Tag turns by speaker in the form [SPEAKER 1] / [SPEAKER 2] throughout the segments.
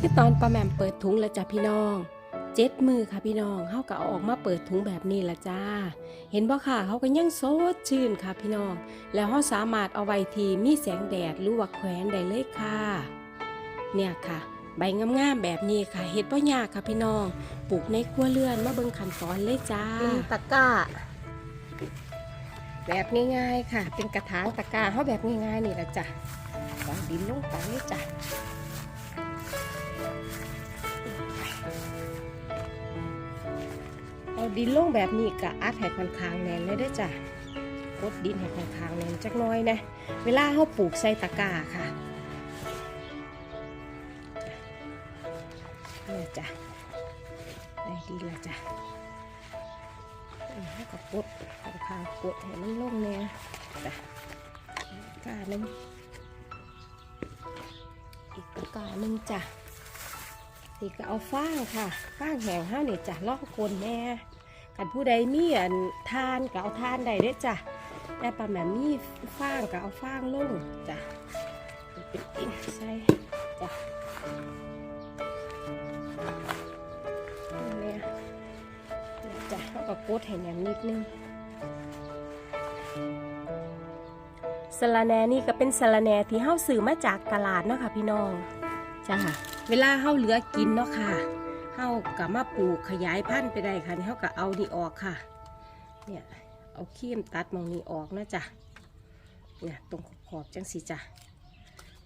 [SPEAKER 1] คือตอนปลาแหม่มเปิดถุงแล้วจ้ะพี่น้องเจ็ดมือค่ะพี่น้องเขาก็เอาออกมาเปิดถุงแบบนี้ละจ้า เห็นบ่ค่ะเขาก็ยังโซดชื่นค่ะพี่น้อง แล้วเขาสามารถเอาไว้ทีมีแสงแดดหรือว่าแขวนได้เลยค่ะ เนี่ยค่ะ ใบงามๆแบบนี้ค่ะเห็ดบ่ยากค่ะพี่น้องปลูกในครัวเรือนมาเบิ่งขั้นตอนเลยจ้า
[SPEAKER 2] เป็นตะกร้า
[SPEAKER 1] แบบง่ายๆค่ะ เป็นกระถางตะกร้าเขาแบบง่ายๆนี่แหละจ้ะวางดินลงไปเลยจ้ะ เอาดินลงแบบนี้กะอัดให้ค่อนข้างแน่นเลยด้อจ้ะกดดินให้ค่อนข้างแน่นจักน้อยนะ เวลาเขาปลูกใส่ตะกร้าค่ะนี่จ้ะได้ดีและจ้ะให้กับกดค่อนข้างกดให้มันลงเนี่ยจ้ะกาหนึ่งอีกตะกร้าหนึ่งจ้ะ นี่ก็เอาฟางค่ะฟางแห้งห้านี่จ้ะลอกกลนแน่กันผู้ใดมีอันทานก็เอาทานได้ด้จ้ะแต่ปลาแหม่มีฟางก็เอาฟางลงจ้ะเป็นอินใส่จ้ะนี่แม่จ้ะแล้วก็กดให้แหนมนิดนึงสะระแนนี่ก็เป็นสะระแนที่เฮาซื้อมาจากตลาดเนาะค่ะพี่น้องจ้ะ เวลาเฮาเหลือกินเนาะค่ะเฮาก็มาปลูกขยายพันธุ์ไปได้ค่ะนี่เฮาก็เอานี่ออกค่ะ เนี่ยเอาครีมตัดมองนี้ออกนะจ้ะ เนี่ยตรงขอบจังสิจ้ะ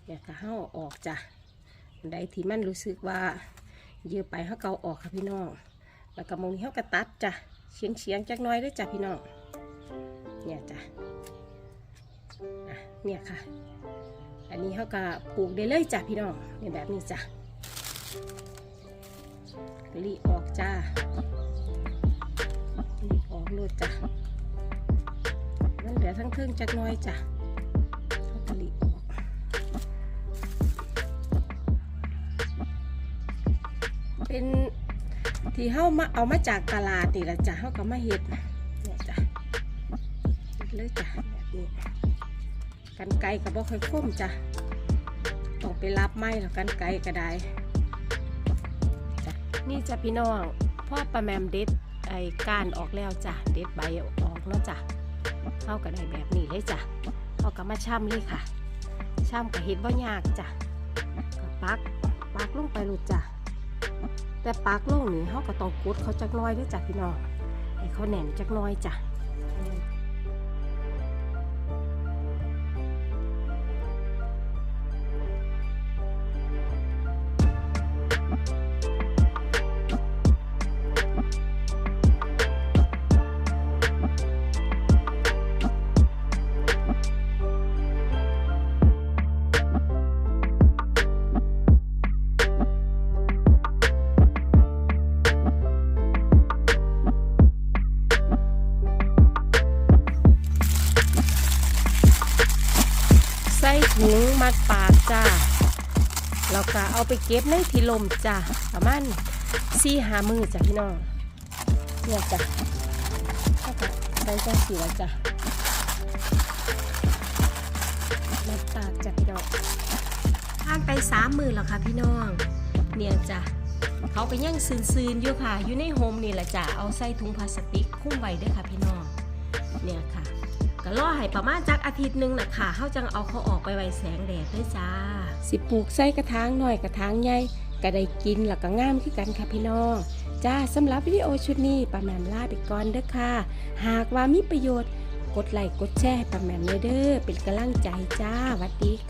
[SPEAKER 1] เนี่ยก็เฮาอาออกจ้ะใดที่มันรู้สึกว่าเยอะไปเฮาเอาออกค่ะพี่น้อง แล้วก็มองนี้เขาก็ตัดจ้ะเฉียงเฉียงจักน้อยด้วยจ้ะพี่น้อง เนี่ยจ้ะเนี่ยค่ะ อันนี้เขาก็ปลูกได้เลยจ้ะพี่น้องเนี่ยแบบนี้จ้ะ รีออกจ้ารีออกโลดจ้ะมันเหลือทั้งเทิงจักน้อยจ้ะเขารีออกเป็นที่เฮามาเอามาจากตลาดนี่แหละจ้ะเฮาก็มาเฮ็ดเนี่ยจ้ะเลยจ้ะแบบนี้กันไกรก็บ่ค่อยคมจ้ะต้องไปรับไม้แล้วกันไกรก็ได้ นี่จะพี่น้องพ่อประแมมเด็ดไอ้ก้านออกแล้วจ้ะเด็ดใบออกแล้วจ้ะเข้าก็ได้แบบนี้เลยจ้ะเฮากับมาช่ำเลยค่ะช่ำกับเห็ดว่ายากจ้ะกับปักปักลงไปหลยจ้ะแต่ปากลงนี่เขาก็ต้องกดเขาจักน้อยด้วยจ้ะพี่น้องให้เขาแหน่นจักน้อยจ้ะ ใส่ถุงมัดปากจ้าแล้วก็เอาไปเก็บในที่ลมจ้ะประมาณสี่หามือจ้ะพี่น้องเนี่ยจ้ะแล้วก็ได้จังสีแล้วจ้ะมัดปากจ้ะพี่น้องผ่านไปสามมือแล้วค่ะพี่น้อง เนี่ยจ้ะเขาก็ยังซึนๆอยู่ค่ะ อยู่ในโฮมนี่แหละจ้ะเอาใส่ถุงพลาสติกคุ้มไว้ด้วยค่ะพี่น้องเนี่ยค่ะ ก็รอให้ประมาณจักอาทิตย์หนึงนะค่ะเขาจังเอาเขาออกไปไว้แสงแดดด้วยจ้า สิปลูกใส่กระถางหน่อยกระถางใหญ่ก็ได้กินแล้วก็งามขึ้นกันค่ะพี่น้อง จ้าสำหรับวิดีโอชุดนี้ป้าแหม่มลาไปก่อนเด้อค่ะ หากว่ามีประโยชน์ กดไลค์กดแชร์ให้ป้าแหม่มเลยเด้อเป็นกำลังใจจ้าสวัดดี